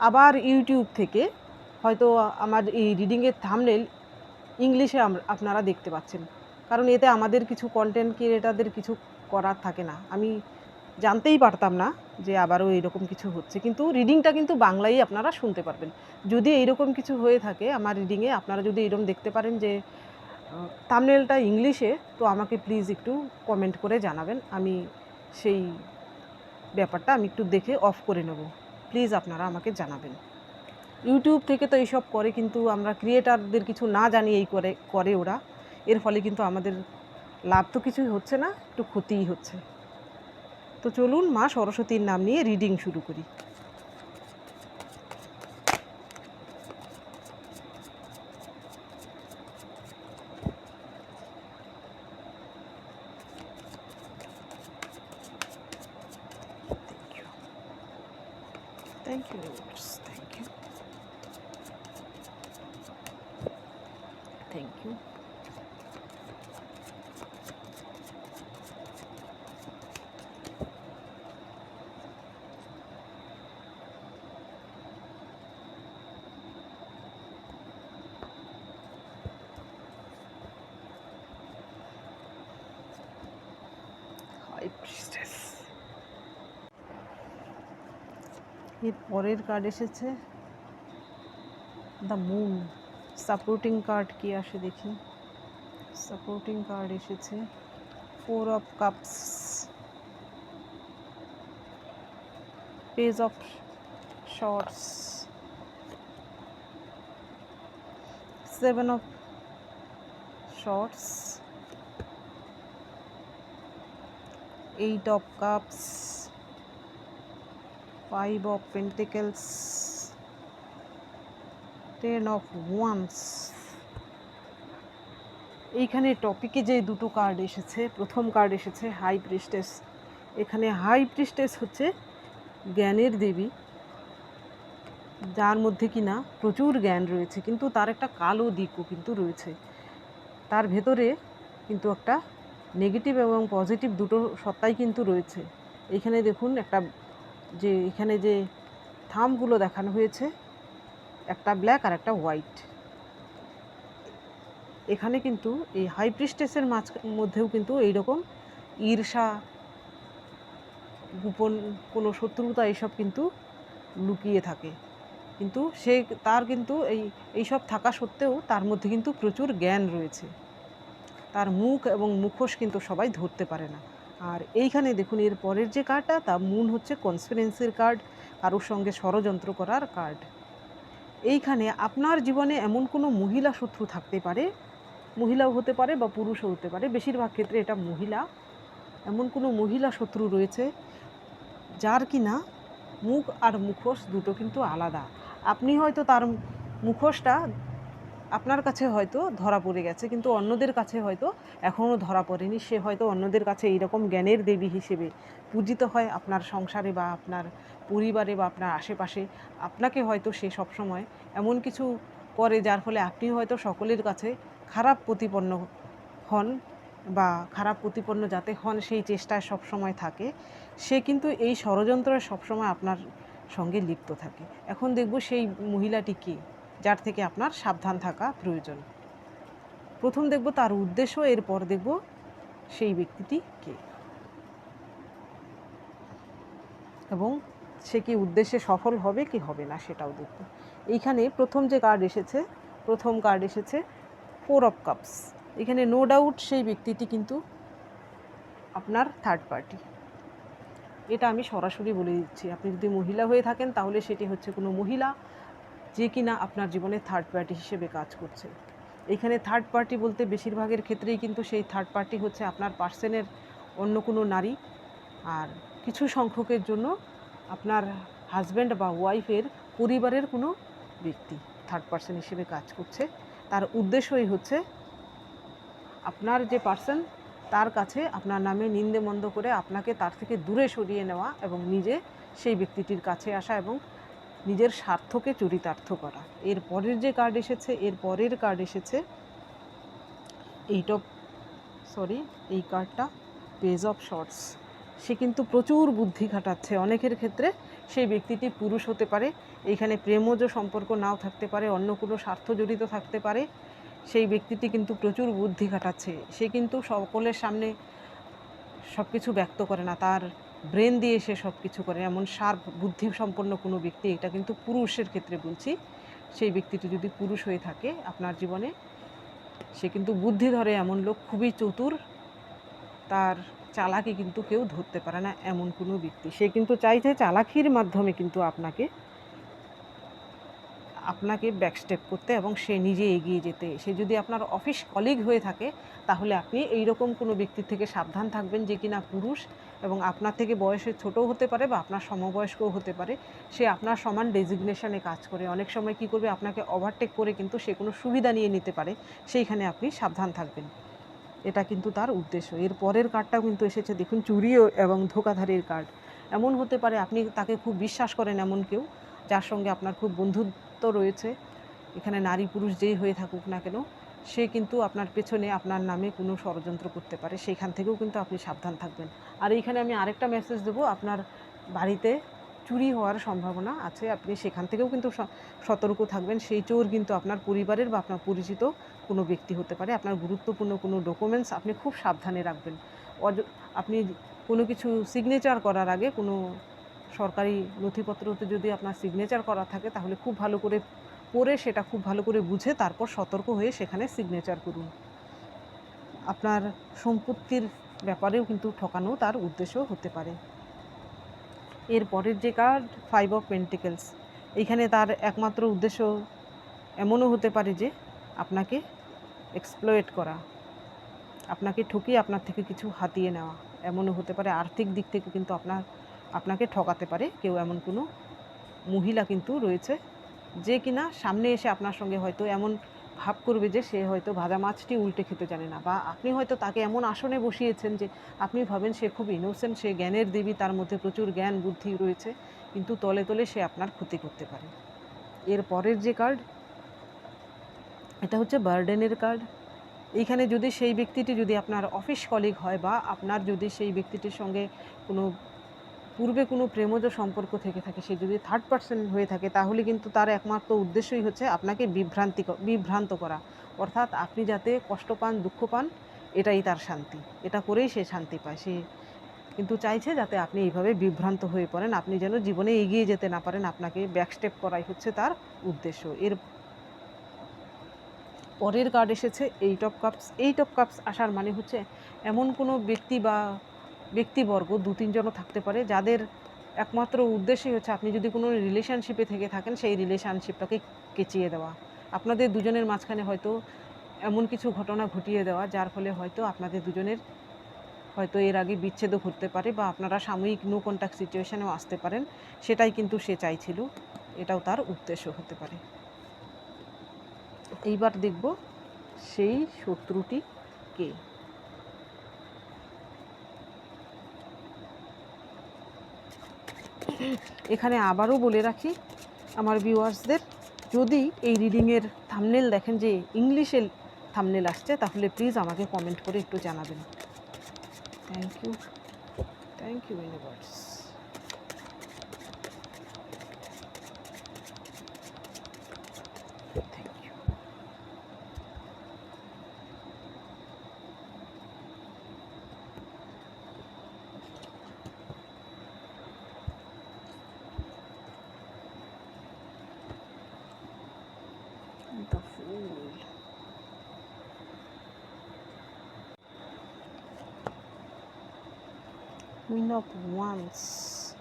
আবার ইউটিউব থেকে হয়তো আমার এই রিডিংয়ের থামনেল ইংলিশে আপনারা দেখতে পাচ্ছেন। কারণ এতে আমাদের কিছু কন্টেন্ট ক্রিয়েটারদের কিছু করার থাকে না। আমি জানতেই পারতাম না যে আবারও এরকম কিছু হচ্ছে। কিন্তু রিডিংটা কিন্তু বাংলায় আপনারা শুনতে পারবেন। যদি এইরকম কিছু হয়ে থাকে আমার রিডিংয়ে আপনারা যদি এরকম দেখতে পারেন যে থামনেলটা ইংলিশে তো আমাকে প্লিজ একটু কমেন্ট করে জানাবেন। আমি সেই ব্যাপারটা আমি একটু দেখে অফ করে নেব। প্লিজ আপনারা আমাকে জানাবেন। ইউটিউব থেকে তো এইসব করে কিন্তু আমরা ক্রিয়েটারদের কিছু না জানি এই করে করে ওরা। এর ফলে কিন্তু আমাদের লাভ তো কিছুই হচ্ছে না, একটু ক্ষতিই হচ্ছে। তো চলুন মা সরস্বতীর নাম নিয়ে রিডিং শুরু করি। Thank you. Thank you. Thank you. Thank you. High Priestess. এর পরের কার্ড এসেছে। দ্য মুন সাপোর্টিং কার্ড কি আসে দেখি। সাপোর্টিং কার্ড এসেছে। Four of cups page of swords seven of swords eight of cups five of pentacles ten of wands এইখানে টপিকে যে দুটো কার্ড এসেছে, প্রথম কার্ড এসেছে হাই প্রিস্টেস এখানে হাই প্রিস্টেস হচ্ছে জ্ঞানের দেবী। যার মধ্যে কিনা প্রচুর জ্ঞান রয়েছে, কিন্তু তার একটা কালো দিকও কিন্তু রয়েছে। তার ভেতরে কিন্তু একটা নেগেটিভ এবং পজিটিভ দুটো সত্তাই কিন্তু রয়েছে। এইখানে দেখুন একটা যে এখানে যে থামগুলো দেখানো হয়েছে, একটা ব্ল্যাক আর একটা হোয়াইট এখানে কিন্তু এই হাই প্রিস্টেসের মাঝ, মধ্যেও কিন্তু এইরকম ঈর্ষা, গোপন কোনো শত্রুতা এইসব কিন্তু লুকিয়ে থাকে। কিন্তু সে তার কিন্তু এই, এইসব থাকা সত্ত্বেও তার মধ্যে কিন্তু প্রচুর জ্ঞান রয়েছে। তার মুখ এবং মুখোশ কিন্তু সবাই ধরতে পারে না। আর এইখানে দেখুন, এর পরের যে কার্ডটা তা মুন হচ্ছে কনসপিরেন্সির কার্ড কারোর সঙ্গে ষড়যন্ত্র করার কার্ড এইখানে আপনার জীবনে এমন কোনো মহিলা শত্রু থাকতে পারে? মহিলাও হতে পারে বা পুরুষও হতে পারে। বেশিরভাগ ক্ষেত্রে এটা মহিলা। এমন কোনো মহিলা শত্রু রয়েছে, যার কি না মুখ আর মুখোশ দুটো কিন্তু আলাদা। আপনি হয়তো তার মুখোশটা আপনার কাছে হয়তো ধরা পড়ে গেছে, কিন্তু অন্যদের কাছে হয়তো এখনও ধরা পড়েনি। সে হয়তো অন্যদের কাছে এইরকম জ্ঞানের দেবী হিসেবে পূজিত হয় আপনার সংসারে বা আপনার পরিবারে বা আপনার আশেপাশে। আপনাকে হয়তো সে সবসময় এমন কিছু করে যার ফলে আপনি হয়তো সকলের কাছে খারাপ প্রতিপন্ন হন বা খারাপ প্রতিপন্ন যাতে হন সেই চেষ্টায় সবসময় থাকে। সে কিন্তু এই ষড়যন্ত্রে সবসময় আপনার সঙ্গে লিপ্ত থাকে। এখন দেখব সেই মহিলাটি কে। যার থেকে আপনার সাবধান থাকা প্রয়োজন। প্রথম দেখব তার উদ্দেশ্য, এরপর দেখব সেই ব্যক্তিটি কে। এবং সে কি উদ্দেশ্যে সফল হবে কি হবে না সেটাও দেখব। এইখানে প্রথম যে কার্ড এসেছে, প্রথম কার্ড এসেছে ফোর অফ কাপস এখানে নো ডাউট সেই ব্যক্তিটি কিন্তু আপনার থার্ড পার্টি এটা আমি সরাসরি বলে দিচ্ছি। আপনি যদি মহিলা হয়ে থাকেন, তাহলে সেটি হচ্ছে কোনো মহিলা। যে কিনা আপনার জীবনে থার্ড পার্টি হিসেবে কাজ করছে। এখানে থার্ড পার্টি বলতে বেশিরভাগের ক্ষেত্রেই কিন্তু সেই থার্ড পার্টি হচ্ছে আপনার পার্সনের অন্য কোনো নারী। আর কিছু সংখ্যকের জন্য আপনার হাজব্যান্ড বা ওয়াইফের পরিবারের কোনো ব্যক্তি থার্ড পার্সন হিসেবে কাজ করছে। তার উদ্দেশ্যই হচ্ছে আপনার যে পার্সন তার কাছে আপনার নামে নিন্দে মন্দ করে আপনাকে তার থেকে দূরে সরিয়ে নেওয়া এবং নিজে সেই ব্যক্তিটির কাছে আসা এবং নিজের স্বার্থকে চরিতার্থ করা। এর পরের যে কার্ড এসেছে, এর পরের কার্ড এসেছে এইট অফ সরি এই কার্ডটা পেজ অফ শর্টস সে কিন্তু প্রচুর বুদ্ধি খাটাচ্ছে। অনেকের ক্ষেত্রে সেই ব্যক্তিটি পুরুষ হতে পারে এইখানে প্রেমজ সম্পর্ক নাও থাকতে পারে, অন্য কোনো স্বার্থ জড়িত থাকতে পারে। সেই ব্যক্তিটি কিন্তু প্রচুর বুদ্ধি খাটাচ্ছে। সে কিন্তু সকলের সামনে সব কিছু ব্যক্ত করে না। তার ব্রেন দিয়ে সে সব কিছু করে, এমন শার্প বুদ্ধি সম্পন্ন কোনো ব্যক্তি, এটা কিন্তু পুরুষের ক্ষেত্রে বলছি। সেই ব্যক্তিটি যদি পুরুষ হয়ে থাকে আপনার জীবনে, সে কিন্তু বুদ্ধি ধরে এমন লোক খুবই চতুর, তার চালাকি কিন্তু কেউ ধরতে পারে না এমন কোনো ব্যক্তি। সে কিন্তু চাইছে চালাকির মাধ্যমে কিন্তু আপনাকে আপনাকে ব্যাকস্টেপ করতে এবং সে নিজে এগিয়ে যেতে। সে যদি আপনার অফিস কলিগ হয়ে থাকে, তাহলে আপনি এই রকম কোনো ব্যক্তির থেকে সাবধান থাকবেন যে কিনা পুরুষ এবং আপনার থেকে বয়সে ছোটও হতে পারে বা আপনার সমবয়স্কও হতে পারে। সে আপনার সমান ডেজিগনেশনে কাজ করে। অনেক সময় কি করবে, আপনাকে ওভারটেক করে কিন্তু সে কোনো সুবিধা নিয়ে নিতে পারে। সেইখানে আপনি সাবধান থাকবেন। এটা কিন্তু তার উদ্দেশ্য। এর পরের কার্ডটাও কিন্তু এসেছে। দেখুন চুরিও এবং ধোকাধারীর কার্ড এমন হতে পারে আপনি তাকে খুব বিশ্বাস করেন এমন কেউ, যার সঙ্গে আপনার খুব বন্ধুত্ব রয়েছে। এখানে নারী পুরুষ যেই হয়ে থাকুক না কেন, সে কিন্তু আপনার পেছনে আপনার নামে কোনো ষড়যন্ত্র করতে পারে। সেইখান থেকেও কিন্তু আপনি সাবধান থাকবেন। আর এইখানে আমি আরেকটা মেসেজ দেবো, আপনার বাড়িতে চুরি হওয়ার সম্ভাবনা আছে। আপনি সেখান থেকেও কিন্তু সতর্ক থাকবেন। সেই চোর কিন্তু আপনার পরিবারের বা আপনার পরিচিত কোনো ব্যক্তি হতে পারে। আপনার গুরুত্বপূর্ণ কোনো ডকুমেন্টস আপনি খুব সাবধানে রাখবেন। অজ আপনি কোনো কিছু সিগনেচার করার আগে কোনো সরকারি নথিপত্রতে যদি আপনার সিগনেচার করা থাকে, তাহলে খুব ভালো করে পড়ে সেটা খুব ভালো করে বুঝে তারপর সতর্ক হয়ে সেখানে সিগনেচার করুন। আপনার সম্পত্তির ব্যাপারেও কিন্তু ঠকানো তার উদ্দেশ্য হতে পারে। এর পরের যে কার্ড ফাইভ অফ পেন্টিকেলস এখানে তার একমাত্র উদ্দেশ্য এমনও হতে পারে যে আপনাকে এক্সপ্লয়েট করা, আপনাকে ঠকিয়ে আপনার থেকে কিছু হাতিয়ে নেওয়া। এমনও হতে পারে আর্থিক দিক থেকে কিন্তু আপনার আপনাকে ঠকাতে পারে, কেউ এমন কোনো মহিলা কিন্তু রয়েছে যে কিনা সামনে এসে আপনার সঙ্গে হয়তো এমন ভাব করবে যে সে হয়তো ভাজা মাছটি উল্টে খেতে জানে না বা আপনি হয়তো তাকে এমন আসনে বসিয়েছেন যে আপনি ভাবেন সে খুব ইনোসেন্ট সে জ্ঞানের দেবী, তার মধ্যে প্রচুর জ্ঞান, বুদ্ধি রয়েছে, কিন্তু তলে তলে সে আপনার ক্ষতি করতে পারে। এর পরের যে কার্ড এটা হচ্ছে বার্ডেনের কার্ড এইখানে যদি সেই ব্যক্তিটি যদি আপনার অফিস কলিগ হয় বা আপনার যদি সেই ব্যক্তিটির সঙ্গে কোনো পূর্বে কোনো প্রেমজ সম্পর্ক থেকে থাকে, সে যদি থার্ড পার্সন হয়ে থাকে, তাহলে কিন্তু তার একমাত্র উদ্দেশ্যই হচ্ছে আপনাকে বিভ্রান্তি বিভ্রান্ত করা। অর্থাৎ আপনি যাতে কষ্ট পান, দুঃখ পান, এটাই তার শান্তি। এটা করেই সে শান্তি পায়। সে কিন্তু চাইছে যাতে আপনি এইভাবে বিভ্রান্ত হয়ে পড়েন, আপনি যেন জীবনে এগিয়ে যেতে না পারেন, আপনাকে ব্যাকস্টেপ করাই হচ্ছে তার উদ্দেশ্য। এর পরের কার্ড এসেছে eight of cups eight of cups আসার মানে হচ্ছে এমন কোনো ব্যক্তি বা ব্যক্তিবর্গ দু তিনজনও থাকতে পারে, যাদের একমাত্র উদ্দেশ্যই হচ্ছে আপনি যদি কোনো রিলেশনশিপে থেকে থাকেন, সেই রিলেশনশিপটাকে কেচিয়ে দেওয়া। আপনাদের দুজনের মাঝখানে হয়তো এমন কিছু ঘটনা ঘটিয়ে দেওয়া, যার ফলে হয়তো আপনাদের দুজনের হয়তো এর আগে বিচ্ছেদও ঘটতে পারে বা আপনারা সাময়িক নো কন্ট্যাক্ট সিচুয়েশনেও আসতে পারেন। সেটাই কিন্তু সে চাইছিল, এটাও তার উদ্দেশ্য হতে পারে। এইবার দেখব সেই শত্রুটি কে। এখানে আবারও বলে রাখি, আমার ভিউয়ার্সদের, যদি এই রিডিংয়ের থামনেল দেখেন যে ইংলিশে থামনেল আসছে, তাহলে প্লিজ আমাকে কমেন্ট করে একটু জানাবেন। Thank you thank you universe thank you The fool. Queen of Wands.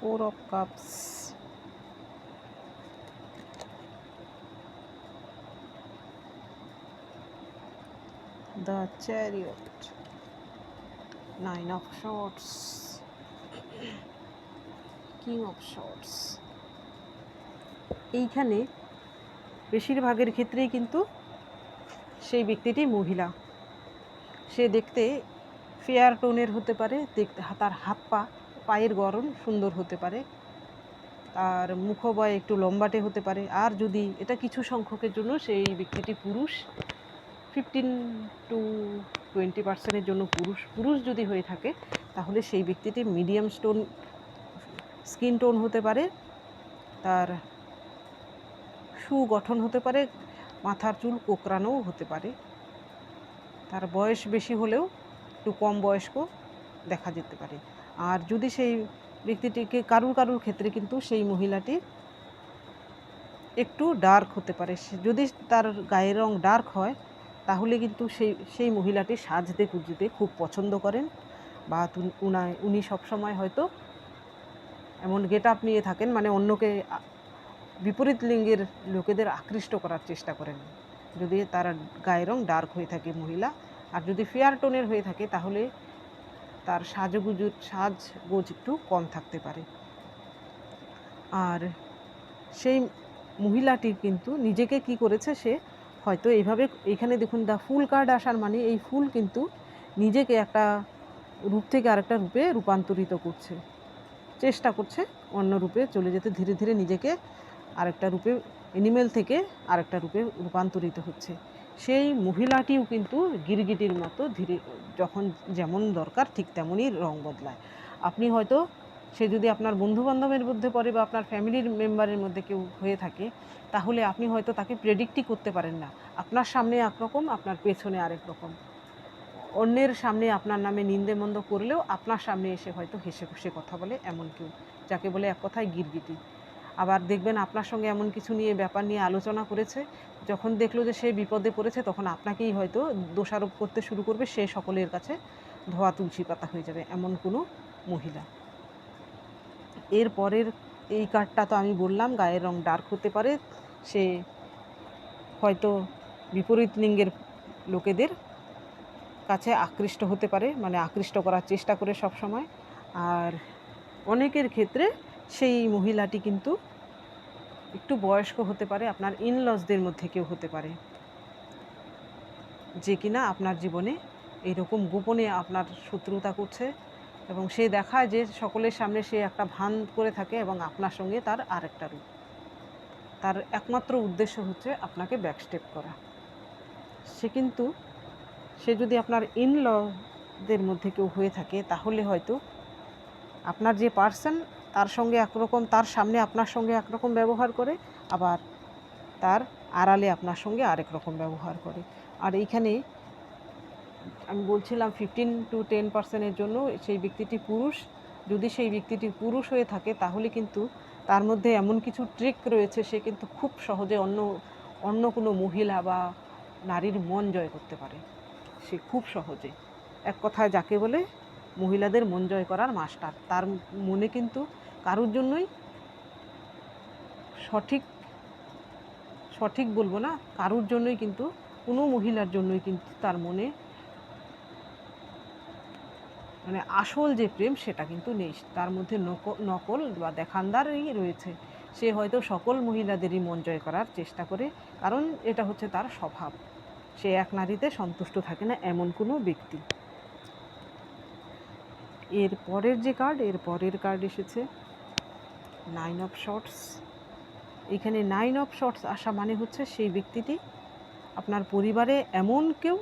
Four of Cups. The Chariot. Nine of Swords. King of swords এইখানে বেশিরভাগের ক্ষেত্রেই কিন্তু সেই ব্যক্তিটি মহিলা সে দেখতে ফেয়ার টোনের হতে পারে, দেখতে তার হাত পা, পায়ের গরম সুন্দর হতে পারে, তার মুখবয় একটু লম্বাটে হতে পারে, আর যদি এটা কিছু সংখ্যকের জন্য সেই ব্যক্তিটি পুরুষ ফিফটিন টু টোয়েন্টি পার্সেন্টের জন্য পুরুষ পুরুষ যদি হয়ে থাকে, তাহলে সেই ব্যক্তিটি মিডিয়াম স্টোন স্কিন টোন হতে পারে, তার সুগঠন হতে পারে, মাথার চুল কোকড়ানোও হতে পারে। তার বয়স বেশি হলেও একটু কম বয়স্ক দেখা যেতে পারে। আর যদি সেই ব্যক্তিটিকে কারুর কারুর ক্ষেত্রে কিন্তু সেই মহিলাটি একটু ডার্ক হতে পারে। যদি তার গায়ের রং ডার্ক হয়, তাহলে কিন্তু সেই সেই মহিলাটি সাজতে গুজতে খুব পছন্দ করেন বা উনায় উনি সবসময় হয়তো এমন গেট আপ নিয়ে থাকেন মানে অন্যকে বিপরীত লিঙ্গের লোকেদের আকৃষ্ট করার চেষ্টা করেন। যদি তার গায়ের রং ডার্ক হয়ে থাকে মহিলা, আর যদি ফেয়ার টোনের হয়ে থাকে, তাহলে তার সাজগুজুর সাজগোজ একটু কম থাকতে পারে। আর সেই মহিলাটি কিন্তু নিজেকে কি করেছে, সে হয়তো এইভাবে, এখানে দেখুন দা ফুল কার্ড আসার মানে এই ফুল কিন্তু নিজেকে একটা রূপ থেকে আরেকটা রূপে রূপান্তরিত করছে। চেষ্টা করছে অন্য রূপে চলে যেতে, ধীরে ধীরে নিজেকে আরেকটা রূপে এনিমেল থেকে আরেকটা রূপে রূপান্তরিত হচ্ছে। সেই মহিলাটিও কিন্তু গিরগিটির মতো ধীরে, যখন যেমন দরকার ঠিক তেমনই রং বদলায়। আপনি হয়তো, সে যদি আপনার বন্ধু বান্ধবের মধ্যে পড়ে বা আপনার ফ্যামিলির মেম্বারের মধ্যে কেউ হয়ে থাকে, তাহলে আপনি হয়তো তাকে প্রেডিক্টই করতে পারেন না। আপনার সামনে একরকম, আপনার পেছনে আরেক রকম। অন্যের সামনে আপনার নামে নিন্দে মন্দ করলেও আপনার সামনে এসে হয়তো হেসে খুশে কথা বলে এমন কেউ, যাকে বলে এক কথায় গিরগিটি। আবার দেখবেন আপনার সঙ্গে এমন কিছু নিয়ে, ব্যাপার নিয়ে আলোচনা করেছে। যখন দেখল যে সে বিপদে পড়েছে, তখন আপনাকেই হয়তো দোষারোপ করতে শুরু করবে, সে সকলের কাছে ধোয়া তুলসী পাতা হয়ে যাবে এমন কোনো মহিলা। এর পরের এই কার্ডটা তো আমি বললাম, গায়ের রং ডার্ক হতে পারে। সে হয়তো বিপরীত লিঙ্গের লোকেদের কাছে আকৃষ্ট হতে পারে মানে আকৃষ্ট করার চেষ্টা করে সব সময় আর অনেকের ক্ষেত্রে সেই মহিলাটি কিন্তু একটু বয়স্ক হতে পারে, আপনার ইনলসদের মধ্যে কেউ হতে পারে। যে কিনা আপনার জীবনে এইরকম গোপনে আপনার শত্রুতা করছে এবং সে দেখায় যে সকলের সামনে সে একটা ভান করে থাকে এবং আপনার সঙ্গে তার আরেকটা রূপ। তার একমাত্র উদ্দেশ্য হচ্ছে আপনাকে ব্যাকস্টেপ করা। সে কিন্তু, সে যদি আপনার ইনলদের মধ্যে কেউ হয়ে থাকে, তাহলে হয়তো আপনার যে পার্সন তার সঙ্গে একরকম, তার সামনে আপনার সঙ্গে একরকম ব্যবহার করে, আবার তার আড়ালে আপনার সঙ্গে আরেক রকম ব্যবহার করে। আর এইখানে আমি বলছিলাম ফিফটিন টু টেন পার্সেন্টের জন্য সেই ব্যক্তিটি পুরুষ। যদি সেই ব্যক্তিটি পুরুষ হয়ে থাকে, তাহলে কিন্তু তার মধ্যে এমন কিছু ট্রিক রয়েছে, সে কিন্তু খুব সহজে অন্য অন্য কোনো মহিলা বা নারীর মন জয় করতে পারে। সে খুব সহজে। এক কথায় যাকে বলে মহিলাদের মন জয় করার মাস্টার, তার মনে কিন্তু কারোর জন্যই সঠিক সঠিক বলব না, কারোর জন্যই কিন্তু, কোনো মহিলার জন্যই কিন্তু তার মনে মানে আসল যে প্রেম সেটা কিন্তু নেই। তার মধ্যে নক- নকল বা দেখানদারই রয়েছে। সে হয়তো সকল মহিলাদেরই মন জয় করার চেষ্টা করে, কারণ এটা হচ্ছে তার স্বভাব। সে এক নারীতে সন্তুষ্ট থাকে না এমন কোনো ব্যক্তি। এর পরের যে কার্ড এর পরের কার্ড এসেছে। নাইন অফ শর্টস এখানে নাইন অফ শর্টস আসা মানে হচ্ছে সেই ব্যক্তিটি আপনার পরিবারে এমন কেউ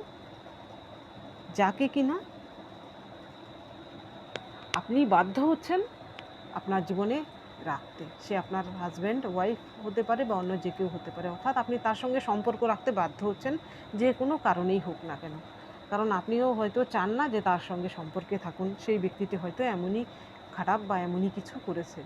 যাকে কিনা আপনি বাধ্য হচ্ছেন আপনার জীবনে রাখতে। সে আপনার হাজব্যান্ড ওয়াইফ হতে পারে বা অন্য যে কেউ হতে পারে। অর্থাৎ আপনি তার সঙ্গে সম্পর্ক রাখতে বাধ্য হচ্ছেন যে কোনো কারণেই হোক না কেন। কারণ আপনিও হয়তো চান না যে তার সঙ্গে সম্পর্কে থাকুন। সেই ব্যক্তিটি হয়তো এমনই খারাপ বা এমনই কিছু করেছে।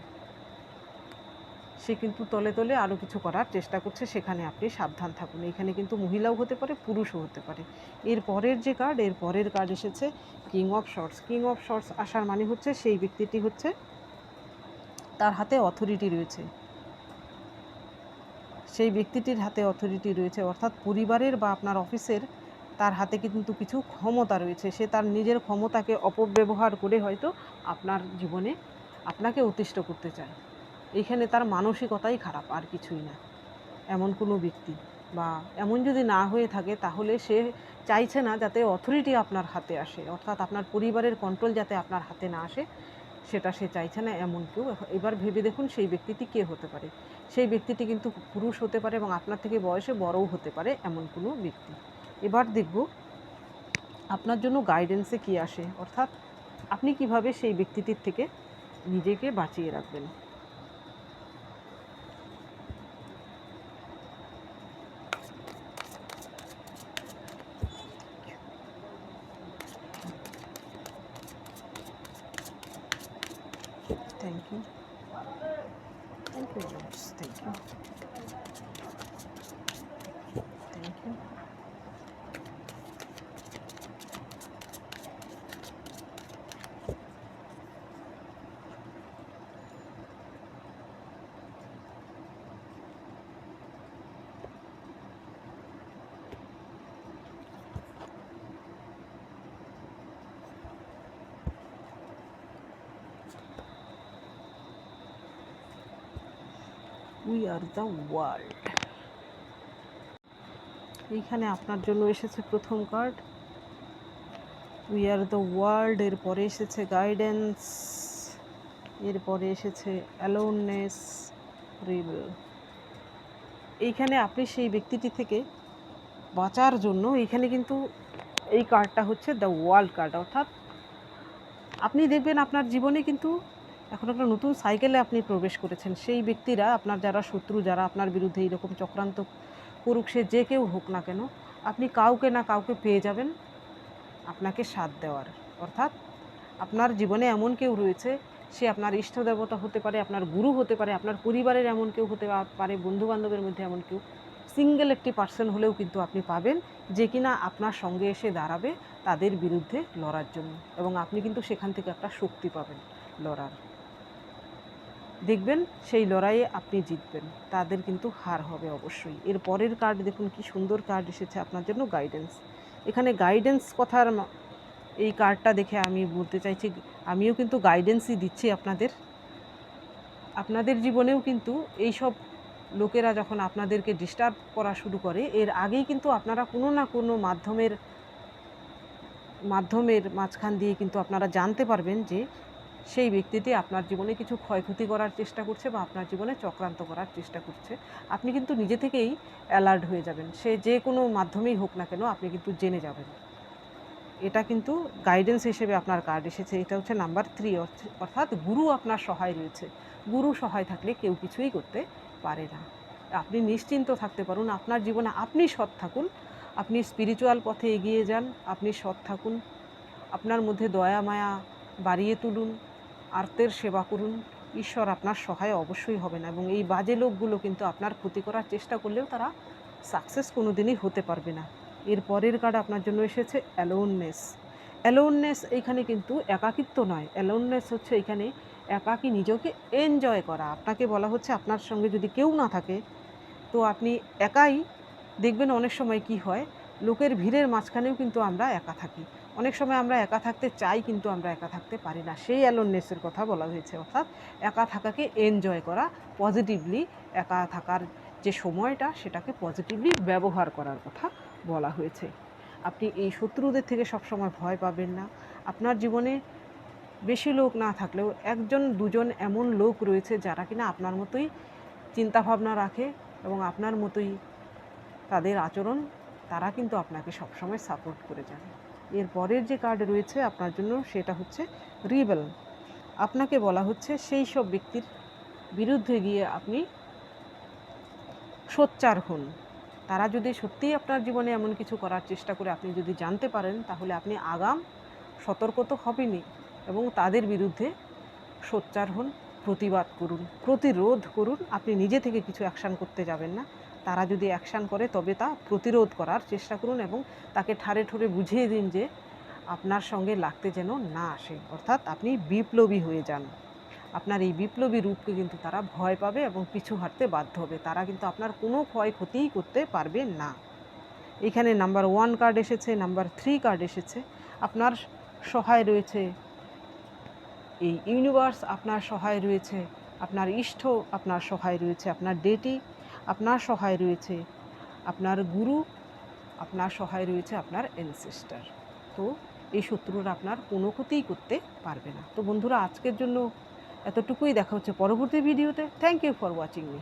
সে কিন্তু তলে তলে আরও কিছু করার চেষ্টা করছে, সেখানে আপনি সাবধান থাকুন। এখানে কিন্তু মহিলাও হতে পারে, পুরুষও হতে পারে। এর পরের যে কার্ড এর পরের কার্ড এসেছে king of swords king of swords আসার মানে হচ্ছে সেই ব্যক্তিটি হচ্ছে তার হাতে অথরিটি রয়েছে। সেই ব্যক্তিটির হাতে অথরিটি রয়েছে, অর্থাৎ পরিবারের বা আপনার অফিসের তার হাতে কিন্তু কিছু ক্ষমতা রয়েছে। সে তার নিজের ক্ষমতাকে অপব্যবহার করে হয়তো আপনার জীবনে আপনাকে অতিষ্ঠ করতে চায়। এইখানে তার মানসিকতাই খারাপ, আর কিছুই না। এমন কোনো ব্যক্তি বা এমন যদি না হয়ে থাকে, তাহলে সে চাইছে না যাতে অথরিটি আপনার হাতে আসে, অর্থাৎ আপনার পরিবারের কন্ট্রোল যাতে আপনার হাতে না আসে, সেটা সে চাইছে না এমন কেউ। এবার ভেবে দেখুন সেই ব্যক্তিটি কে হতে পারে। সেই ব্যক্তিটি কিন্তু পুরুষ হতে পারে এবং আপনার থেকে বয়সে বড়ও হতে পারে এমন কোনো ব্যক্তি। এবার দেখব আপনার জন্য গাইডেন্সে কি আসে, অর্থাৎ আপনি কীভাবে সেই ব্যক্তিটির থেকে নিজেকে বাঁচিয়ে রাখবেন। উই আর দ্য ওয়ার্ল্ড এইখানে আপনার জন্য এসেছে প্রথম card we are the world এরপরে এসেছে গাইডেন্স এরপরে এসেছে অ্যালোননেস রিবেল এইখানে আপনি সেই ব্যক্তিটি থেকে বাঁচার জন্য এইখানে কিন্তু এই কার্ডটা হচ্ছে দ্য ওয়ার্ল্ড কার্ড অর্থাৎ আপনি দেখবেন আপনার জীবনে কিন্তু এখন একটা নতুন সাইকেলে আপনি প্রবেশ করেছেন। সেই ব্যক্তিরা, আপনার যারা শত্রু, যারা আপনার বিরুদ্ধে এইরকম চক্রান্ত করুক, সে যে কেউ হোক না কেন, আপনি কাউকে না কাউকে পেয়ে যাবেন আপনাকে সাথ দেওয়ার। অর্থাৎ আপনার জীবনে এমন কেউ রয়েছে, সে আপনার ইষ্ট দেবতা হতে পারে, আপনার গুরু হতে পারে, আপনার পরিবারের এমন কেউ হতে পারে বন্ধু বান্ধবের মধ্যে এমন কেউ। সিঙ্গেল একটি পার্সন হলেও কিন্তু আপনি পাবেন যে কিনা আপনার সঙ্গে এসে দাঁড়াবে তাদের বিরুদ্ধে লড়ার জন্য এবং আপনি কিন্তু সেখান থেকে একটা শক্তি পাবেন লড়ার। দেখবেন সেই লড়াইয়ে আপনি জিতবেন। তাদের কিন্তু হার হবে অবশ্যই। এর পরের কার্ড দেখুন কি সুন্দর কার্ড এসেছে আপনার জন্য গাইডেন্স এখানে গাইডেন্স কথার এই কার্ডটা দেখে আমি বলতে চাইছি, আমিও কিন্তু গাইডেন্সই দিচ্ছি আপনাদের। আপনাদের জীবনেও কিন্তু এই সব লোকেরা যখন আপনাদেরকে ডিস্টার্ব করা শুরু করে, এর আগেই কিন্তু আপনারা কোনো না কোনো মাধ্যমের মাধ্যমের মাঝখান দিয়ে কিন্তু আপনারা জানতে পারবেন যে সেই ব্যক্তিটি আপনার জীবনে কিছু ক্ষয়ক্ষতি করার চেষ্টা করছে বা আপনার জীবনে চক্রান্ত করার চেষ্টা করছে। আপনি কিন্তু নিজে থেকেই অ্যালার্ট হয়ে যাবেন। সে যে কোনো মাধ্যমেই হোক না কেন আপনি কিন্তু জেনে যাবেন। এটা কিন্তু গাইডেন্স হিসেবে আপনার কার্ড এসেছে। এটা হচ্ছে নাম্বার থ্রি অর্থাৎ গুরু আপনার সহায় রয়েছে। গুরু সহায় থাকলে কেউ কিছুই করতে পারে না। আপনি নিশ্চিন্ত থাকতে পারুন। আপনার জীবনে আপনি সৎ থাকুন। আপনি স্পিরিচুয়াল পথে এগিয়ে যান। আপনি সৎ থাকুন। আপনার মধ্যে দয়া, মায়া বাড়িয়ে তুলুন। আর্তের সেবা করুন। ঈশ্বর আপনার সহায় অবশ্যই হবে না এবং এই বাজে লোকগুলো কিন্তু আপনার ক্ষতি করার চেষ্টা করলেও তারা সাকসেস কোনো দিনই হতে পারবে না। এর পরের কার্ড আপনার জন্য এসেছে, অ্যালোননেস। অ্যালোননেস এইখানে কিন্তু একাকিত্ব নয়। অ্যালোননেস হচ্ছে এখানে একাকী নিজেকে এনজয় করা। আপনাকে বলা হচ্ছে আপনার সঙ্গে যদি কেউ না থাকে, তো আপনি একাই দেখবেন অনেক সময় কি হয়, লোকের ভিড়ের মাঝখানেও কিন্তু আমরা একা থাকি। অনেক সময় আমরা একা থাকতে চাই, কিন্তু আমরা একা থাকতে পারি না। সেই অ্যালোননেসের কথা বলা হয়েছে, অর্থাৎ একা থাকাকে এনজয় করা পজিটিভলি একা থাকার যে সময়টা, সেটাকে পজিটিভলি ব্যবহার করার কথা বলা হয়েছে। আপনি এই শত্রুদের থেকে সবসময় ভয় পাবেন না। আপনার জীবনে বেশি লোক না থাকলেও একজন, দুজন এমন লোক রয়েছে যারা কিনা আপনার মতোই চিন্তাভাবনা রাখে এবং আপনার মতোই তাদের আচরণ, তারা কিন্তু আপনাকে সবসময় সাপোর্ট করে যাবে। এর পরের যে কার্ড রয়েছে আপনার জন্য সেটা হচ্ছে রিবেল আপনাকে বলা হচ্ছে সেই সব ব্যক্তির বিরুদ্ধে গিয়ে আপনি সোচ্চার হন। তারা যদি সত্যিই আপনার জীবনে এমন কিছু করার চেষ্টা করে আপনি যদি জানতে পারেন, তাহলে আপনি আগাম সতর্ক তো হবেনই এবং তাদের বিরুদ্ধে সোচ্চার হন, প্রতিবাদ করুন, প্রতিরোধ করুন। আপনি নিজে থেকে কিছু অ্যাকশান করতে যাবেন না। তারা যদি অ্যাকশান করে, তবে তা প্রতিরোধ করার চেষ্টা করুন এবং তাকে ঠারে ঠুরে বুঝিয়ে দিন যে আপনার সঙ্গে লাগতে যেন না আসে। অর্থাৎ আপনি বিপ্লবী হয়ে যান। আপনার এই বিপ্লবী রূপকে কিন্তু তারা ভয় পাবে এবং পিছু হাঁটতে বাধ্য হবে। তারা কিন্তু আপনার কোনো ক্ষয়ক্ষতিই করতে পারবে না। এখানে নাম্বার ওয়ান কার্ড এসেছে নাম্বার থ্রি কার্ড এসেছে। আপনার সহায় রয়েছে। এই ইউনিভার্স আপনার সহায় রয়েছে। আপনার ইষ্ট আপনার সহায় রয়েছে। আপনার ডেটি আপনার সহায় রয়েছে, আপনার গুরু, আপনার সহায় রয়েছে আপনার এনসেস্টার তো এই শত্রুরা আপনার কোনো ক্ষতিই করতে পারবে না। তো বন্ধুরা, আজকের জন্য এতটুকুই। দেখা হচ্ছে পরবর্তী ভিডিওতে। Thank you for watching me